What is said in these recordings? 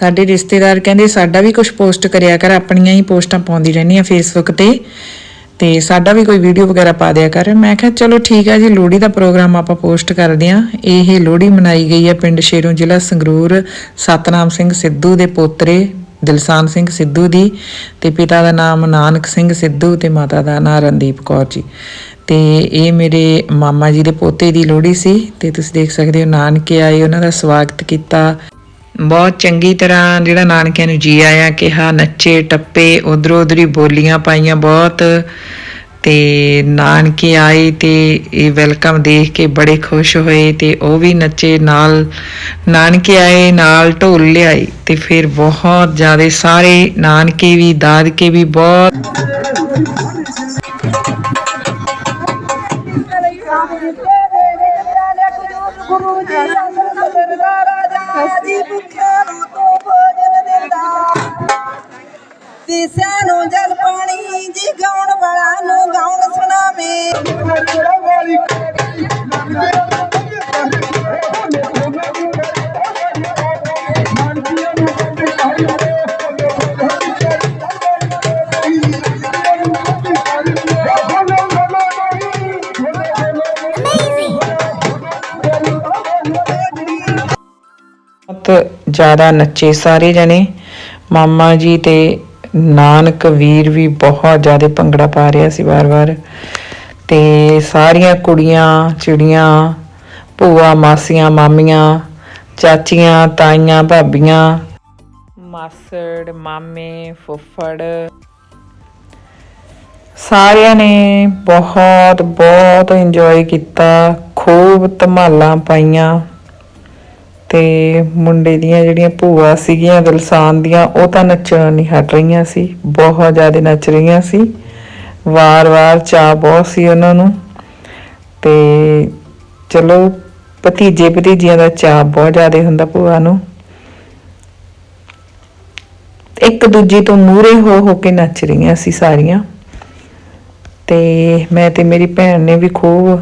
ਸਾਡੇ ਰਿਸ਼ਤੇਦਾਰ ਕਹਿੰਦੇ, ਸਾਡਾ ਵੀ ਕੁਝ ਪੋਸਟ ਕਰਿਆ ਕਰ, ਆਪਣੀਆਂ ਹੀ ਪੋਸਟਾਂ ਪਾਉਂਦੀ ਰਹਿੰਦੀ ਆ ਫੇਸਬੁੱਕ ਤੇ। ਤੇ ਸਾਡਾ ਵੀ ਕੋਈ ਵੀਡੀਓ ਵਗੈਰਾ ਪਾ ਦਿਆ ਕਰ। ਮੈਂ ਕਿਹਾ, ਚਲੋ ਠੀਕ ਆ ਜੀ, ਲੋਹੜੀ ਦਾ ਪ੍ਰੋਗਰਾਮ ਆਪਾਂ ਪੋਸਟ ਕਰਦੇ ਆ ਇਹ ਲੋਹੜੀ ਮਨਾਈ ਗਈ ਆ ਪਿੰਡ ਸ਼ੇਰੋਂ ਜ਼ਿਲ੍ਹਾ ਸੰਗਰੂਰ, ਸਤਨਾਮ ਸਿੰਘ ਸਿੱਧੂ ਦੇ ਪੋਤਰੇ, ਦਿਲਸਾਨ ਸਿੰਘ ਸਿੱਧੂ ਦੀ ਤੇ ਪਿਤਾ ਦਾ ਨਾਮ ਨਾਨਕ ਸਿੰਘ ਸਿੱਧੂ ਤੇ ਮਾਤਾ ਦਾ ਨਾਮ ਰਣਦੀਪ ਕੌਰ ਜੀ। ਤੇ ਇਹ ਮੇਰੇ ਮਾਮਾ ਜੀ ਦੇ ਪੋਤੇ ਦੀ ਲੋਹੜੀ ਸੀ ਤੇ ਤੁਸੀਂ ਦੇਖ ਸਕਦੇ ਹੋ, ਨਾਨਕੇ ਆਏ, ਉਹਨਾਂ ਦਾ ਸਵਾਗਤ ਕੀਤਾ। ਬਹੁਤ ਚੰਗੀ ਤਰ੍ਹਾਂ ਜਿਹੜਾ ਨਾਨਕਿਆਂ ਨੂੰ ਜੀ ਆਇਆ ਕਿਹਾ ਨੱਚੇ, ਟੱਪੇ, ਉਧਰੋਂ ਉਧਰੀ ਬੋਲੀਆਂ ਪਾਈਆਂ ਬਹੁਤ। ਤੇ ਨਾਨਕੇ ਆਏ ਤੇ ਇਹ ਵੈਲਕਮ ਦੇਖ ਕੇ ਬੜੇ ਖੁਸ਼ ਹੋਏ ਤੇ ਉਹ ਵੀ ਨੱਚੇ ਨਾਲ। ਨਾਨਕੇ ਆਏ, ਨਾਲ ਢੋਲ ਲਿਆਏ ਤੇ ਫਿਰ ਬਹੁਤ ਜ਼ਿਆਦਾ ਸਾਰੇ ਨਾਨਕੇ ਵੀ, ਦਾਦਕੇ ਵੀ ਬਹੁਤ। ਗੁਰੂ ਜੀ ਰਾਜਾ ਜੀ ਭੁੱਖਿਆਂ ਨੂੰ ਤੂੰ ਭੋਜਨ ਦਿੰਦਾ ਤੀਸਿਆਂ ਨੂੰ ਜਲ ਪਾਣੀ ਜੀ ਗਾਉਣ ਵਾਲਾ ਨੂੰ ਗਾਉਣ ਸੁਣਾਵੇ। ਬਹੁਤ ਜ਼ਿਆਦਾ ਨੱਚੇ ਸਾਰੇ ਜਣੇ। ਮਾਮਾ ਜੀ ਤੇ ਨਾਨਕ ਵੀਰ ਵੀ ਬਹੁਤ ਜ਼ਿਆਦਾ ਭੰਗੜਾ ਪਾ ਰਿਹਾ ਸੀ ਵਾਰ-ਵਾਰ। ਤੇ ਸਾਰੀਆਂ ਕੁੜੀਆਂ, ਚਿੜੀਆਂ, ਭੂਆ, ਮਾਸੀਆਂ, ਮਾਮੀਆਂ, ਚਾਚੀਆਂ, ਤਾਈਆਂ, ਭਾਬੀਆਂ, ਮਾਸੜ, ਮਾਮੇ, ਫੁੱਫੜ, ਸਾਰਿਆਂ ਨੇ ਬਹੁਤ ਬਹੁਤ ਇੰਜੋਏ ਕੀਤਾ। ਖੂਬ ਧਮਾਲਾਂ ਪਾਈਆਂ। ਤੇ ਮੁੰਡੇ ਦੀਆਂ ਜਿਹੜੀਆਂ ਭੂਆ ਸੀਗੀਆਂ, ਦਿਲਸਾਨ ਦੀਆਂ, ਉਹ ਤਾਂ ਨੱਚਣ ਨਹੀਂ ਹਟ ਰਹੀਆਂ ਸੀ, ਬਹੁਤ ਜ਼ਿਆਦਾ ਨੱਚ ਰਹੀਆਂ ਸੀ। ਵਾਰ-ਵਾਰ ਚਾਹ ਬਹੁਤ ਸੀ ਉਹਨਾਂ ਨੂੰ ਤੇ ਚਲੋ ਭਤੀਜੇ ਭਤੀਜੀਆਂ ਦਾ ਚਾਹ ਬਹੁਤ ਜ਼ਿਆਦਾ ਹੁੰਦਾ ਭੂਆ ਨੂੰ। ਇੱਕ ਦੂਜੀ ਤੋਂ ਮੂਰੇ ਹੋ ਹੋ ਕੇ ਨੱਚ ਰਹੀਆਂ ਸੀ ਸਾਰੀਆਂ। ਤੇ ਮੈਂ ਤੇ ਮੇਰੀ ਭੈਣ ਨੇ ਵੀ ਖੂਬ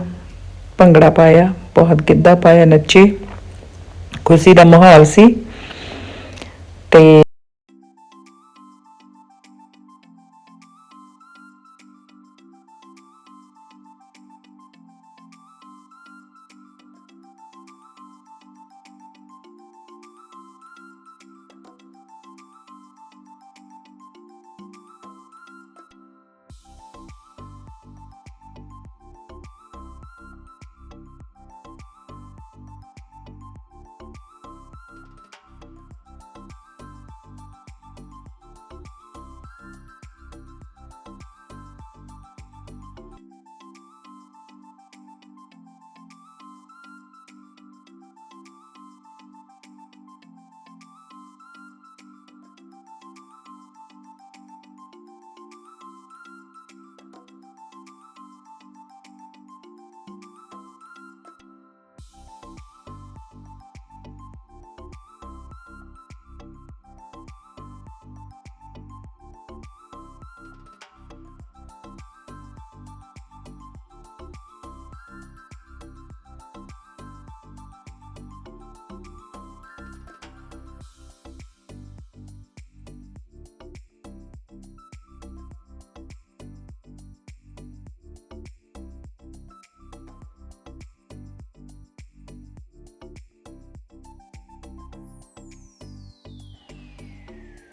ਭੰਗੜਾ ਪਾਇਆ, ਬਹੁਤ ਗਿੱਧਾ ਪਾਇਆ ਨੱਚੇ। ਖੁਸ਼ੀ ਦਾ ਮਾਹੌਲ ਸੀ ਤੇ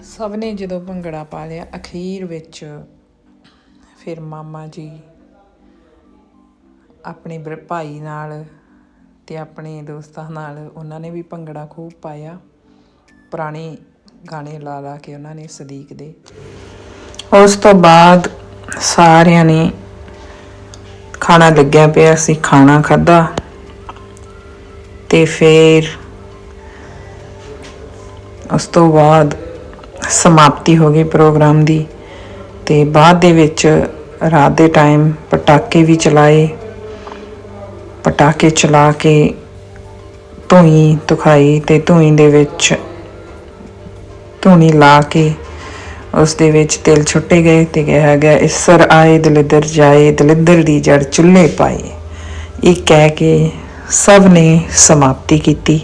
ਸਭ ਨੇ ਜਦੋਂ ਭੰਗੜਾ ਪਾ ਲਿਆ, ਅਖੀਰ ਵਿੱਚ ਫਿਰ ਮਾਮਾ ਜੀ ਆਪਣੇ ਭਾਈ ਨਾਲ ਤੇ ਆਪਣੇ ਦੋਸਤਾਂ ਨਾਲ ਉਹਨਾਂ ਨੇ ਵੀ ਭੰਗੜਾ ਖੂਬ ਪਾਇਆ। ਪੁਰਾਣੇ ਗਾਣੇ ਲਾ ਲਾ ਕੇ ਉਹਨਾਂ ਨੇ ਸਦੀਕ ਦੇ। ਉਸ ਤੋਂ ਬਾਅਦ ਸਾਰਿਆਂ ਨੇ ਖਾਣਾ ਲੱਗਿਆ ਪਿਆ ਸੀ, ਖਾਣਾ ਖਾਦਾ ਤੇ ਫਿਰ ਉਸ ਤੋਂ ਬਾਅਦ ਸਮਾਪਤੀ ਹੋ ਗਈ ਪ੍ਰੋਗਰਾਮ ਦੀ ਤੇ ਬਾਅਦ ਦੇ ਵਿੱਚ ਰਾਤ ਦੇ ਟਾਈਮ ਪਟਾਕੇ ਵੀ ਚਲਾਏ। ਪਟਾਕੇ ਚਲਾ ਕੇ ਧੂਈ ਤੁਖਾਈ ਤੇ ਧੂਈ ਦੇ ਵਿੱਚ ਧੂਣੀ ਲਾ ਕੇ ਉਸ ਦੇ ਵਿੱਚ ਤਿਲ ਛੁੱਟੇ ਗਏ ਤੇ ਕਿਹਾ ਗਿਆ, ਇਸਰ ਆਏ ਦਲਿੱਦਰ ਜਾਏ, ਦਲਿੱਦਰ ਦੀ ਜੜ ਚੁੱਲ੍ਹੇ ਪਾਏ। ਇਹ ਕਹਿ ਕੇ ਸਭ ਨੇ ਸਮਾਪਤੀ ਕੀਤੀ।